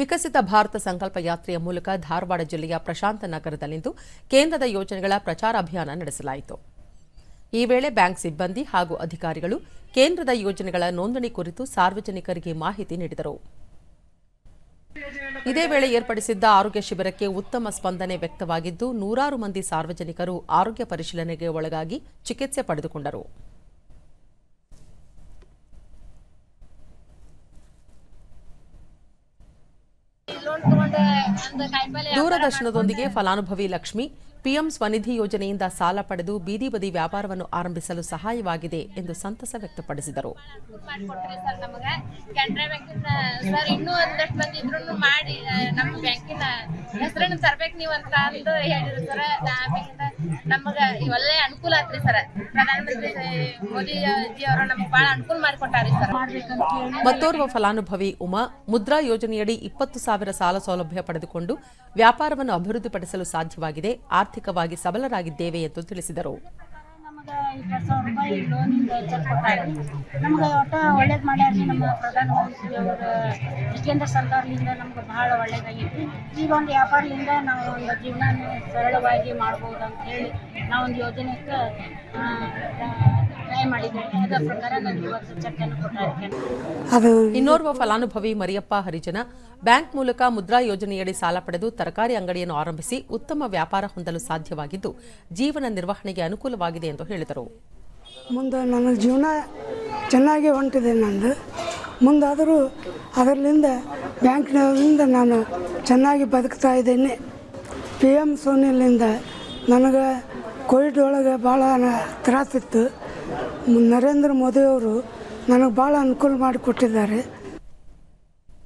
ವಿಕಸಿತ ಭಾರತ ಸಂಕಲ್ಪ ಯಾತ್ರೆಯ ಮೂಲಕ ಧಾರವಾಡ ಜಿಲ್ಲೆಯ ಪ್ರಶಾಂತ ನಗರದಲ್ಲಿಂದು ಕೇಂದ್ರದ ಯೋಜನೆಗಳ ಪ್ರಚಾರ ಅಭಿಯಾನ ನಡೆಸಲಾಯಿತು. ಈ ವೇಳೆ ಬ್ಯಾಂಕ್ ಸಿಬ್ಬಂದಿ ಹಾಗೂ ಅಧಿಕಾರಿಗಳು ಕೇಂದ್ರದ ಯೋಜನೆಗಳ ನೋಂದಣಿ ಕುರಿತು ಸಾರ್ವಜನಿಕರಿಗೆ ಮಾಹಿತಿ ನೀಡಿದರು. ಇದೇ ವೇಳೆ ಏರ್ಪಡಿಸಿದ್ದ ಆರೋಗ್ಯ ಶಿಬಿರಕ್ಕೆ ಉತ್ತಮ ಸ್ಪಂದನೆ ವ್ಯಕ್ತವಾಗಿದ್ದು, ನೂರಾರು ಮಂದಿ ಸಾರ್ವಜನಿಕರು ಆರೋಗ್ಯ ಪರಿಶೀಲನೆಗೆ ಒಳಗಾಗಿ ಚಿಕಿತ್ಸೆ ಪಡೆದುಕೊಂಡರು. ಲೋನ್ ತಗೊಂಡು ಒಂದು ಕಾಯಿಪಲ್ಲೆ ದೂರದರ್ಶನದೊಂದಿಗೆ ಫಲಾನುಭವಿ ಲಕ್ಷ್ಮಿ ಪಿಎಂ ಸ್ವನಿಧಿ ಯೋಜನೆಯಿಂದ ಸಾಲ ಪಡೆದು ಬೀದಿ ಬದಿ ವ್ಯಾಪಾರವನ್ನು ಆರಂಭಿಸಲು ಸಹಾಯವಾಗಿದೆ ಎಂದು ಸಂತಸ ವ್ಯಕ್ತಪಡಿಸಿದರು. ನಮಗ ಒಳ್ಳೆ ಅನುಕೂಲ ಆತ್ರಿ ಸರ್. ಪ್ರಧಾನಮಂತ್ರಿ ಮೋದಿ ಜಿ ಅವರು ನಮಗೆ ಅನುಕೂಲ ಮಾಡಿಕೊಟ್ಟಾರಿ ಸರ್. ಮತ್ತೋರ್ವ ಫಲಾನುಭವಿ ಉಮಾ ಮುದ್ರಾ ಯೋಜನೆಯಡಿ ಇಪ್ಪತ್ತು ಸಾವಿರ ಸಾಲ ಸೌಲಭ್ಯ ಪಡೆದುಕೊಂಡು ವ್ಯಾಪಾರವನ್ನು ಅಭಿವೃದ್ಧಿಪಡಿಸಲು ಸಾಧ್ಯವಾಗಿದೆ, ಆರ್ಥಿಕವಾಗಿ ಸಬಲರಾಗಿದ್ದೇವೆ ಎಂದು ತಿಳಿಸಿದರು. ನಮಗೆ ಒಟ್ಟ ಒಳ್ಳೇದು ಮಾಡ್ಯಾರ್ರಿ ನಮ್ಮ ಪ್ರಧಾನಮಂತ್ರಿ ಅವರ ಕೇಂದ್ರ ಸರ್ಕಾರದಿಂದ ನಮ್ಗೆ ಬಹಳ ಒಳ್ಳೇದಾಗೈತಿ ಈಗ ಒಂದು ವ್ಯಾಪಾರದಿಂದ ನಾವು ಒಂದು ಜೀವನ ಸರಳವಾಗಿ ಮಾಡ್ಬೋದು ಅಂತ ಹೇಳಿ ನಾವೊಂದು ಯೋಜನೆಗೆ ಅದರ ಪ್ರಕಾರ ಚೆಕ್ಕನ್ನು ಇನ್ನೋರ್ವ ಫಲಾನುಭವಿ ಮರಿಯಪ್ಪ ಹರಿಜನ ಬ್ಯಾಂಕ್ ಮೂಲಕ ಮುದ್ರಾ ಯೋಜನೆಯಡಿ ಸಾಲ ಪಡೆದು ತರಕಾರಿ ಅಂಗಡಿಯನ್ನು ಆರಂಭಿಸಿ ಉತ್ತಮ ವ್ಯಾಪಾರ ಹೊಂದಲು ಸಾಧ್ಯವಾಗಿದ್ದು ಜೀವನ ನಿರ್ವಹಣೆಗೆ ಅನುಕೂಲವಾಗಿದೆ ಎಂದು ಹೇಳಿದರು. ಮುಂದೆ ನನ್ನ ಜೀವನ ಚೆನ್ನಾಗಿ ಹೊಂಟಿದೆ ನಂದು. ಮುಂದಾದರೂ ಅದರಲ್ಲಿಂದ ಬ್ಯಾಂಕ್ನಿಂದ ನಾನು ಚೆನ್ನಾಗಿ ಬದುಕ್ತಾ ಇದ್ದೇನೆ. ಪಿ ಎಂ ಸೋನಿಲಿಂದ ನನಗೆ ಕೋವಿಡ್ ಒಳಗೆ ಭಾಳ ತ್ರಾಸಿತ್ತು. ನರೇಂದ್ರ ಮೋದಿಯವರು ನನಗೆ ಭಾಳ ಅನುಕೂಲ ಮಾಡಿಕೊಟ್ಟಿದ್ದಾರೆ